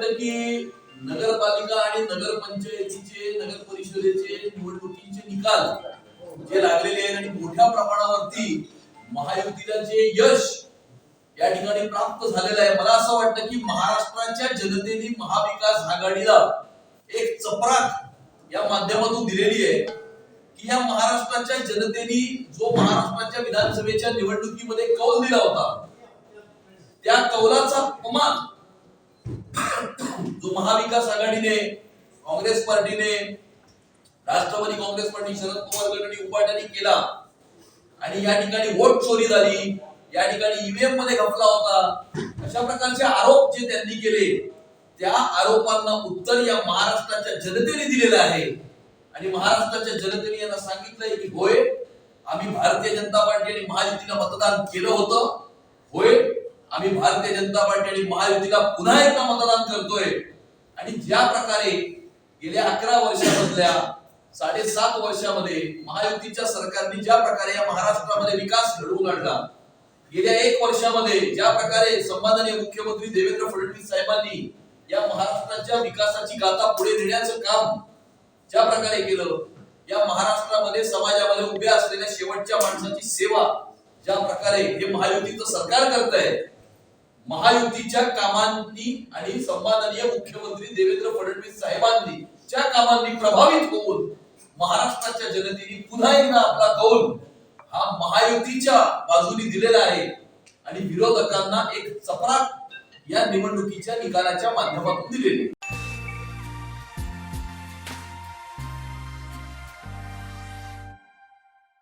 वाटतं की नगरपालिका आणि नगरपंचायतीचे नगर परिषदेचे निवडणुकीचे निकाल जे लागलेले आहेत आणि मोठ्या प्रमाणावरती महायुतीला जे यश या ठिकाणी प्राप्त झालेलं आहे मला असं वाटतं की महाराष्ट्राच्या जनतेने महाविकास आघाडीला एक चपराक या माध्यमातून दिलेली आहे की या महाराष्ट्राच्या जनतेने जो महाराष्ट्राच्या विधानसभेच्या निवडणुकीमध्ये कौल दिला होता त्या कौलाचा अपमान जो महाविकास आघाडीने काँग्रेस पार्टीने राष्ट्रवादी काँग्रेस पार्टी शरद पवार गटाने उपाट्याने केला. आणि या ठिकाणी वोट चोरी झाली. या ठिकाणी ईव्हीएममध्ये घपला होता. अशा प्रकारचे आरोप जे त्यांनी केले त्या आरोपांना उत्तर या महाराष्ट्राच्या जनतेने दिलेलं आहे. आणि महाराष्ट्राच्या जनतेने यांना सांगितलंय की होय आम्ही भारतीय जनता पार्टी आणि महायुतीला मतदान केलं होतं. होय आम्ही भारतीय जनता पार्टी आणि महायुतीला पुन्हा एकदा मतदान करतोय. आणि ज्या प्रकारे गेल्या अकरा वर्षामधल्या साडेसात वर्षामध्ये महायुतीच्या सरकारने ज्या प्रकारे या महाराष्ट्रामध्ये विकास घडवून आणला गेल्या एक वर्षामध्ये ज्या प्रकारे सन्माननीय मुख्यमंत्री देवेंद्र फडणवीस साहेबांनी या महाराष्ट्राच्या विकासाची गाथा पुढे नेण्याचं काम ज्या प्रकारे केलं या महाराष्ट्रामध्ये समाजामध्ये उभ्या असलेल्या शेवटच्या माणसाची सेवा ज्या प्रकारे हे महायुतीचं सरकार करत आहे महायुतीच्या कामांनी आणि सन्माननीय मुख्यमंत्री देवेंद्र फडणवीस साहेबांनी ज्या कामांनी प्रभावित होऊन महाराष्ट्राच्या जनतेने पुन्हा एकदा आपला कौल हा महायुतीच्या बाजूने दिलेला आहे आणि विरोधकांना एक चपराक या निवडणुकीच्या निकालाच्या माध्यमातून दिलेली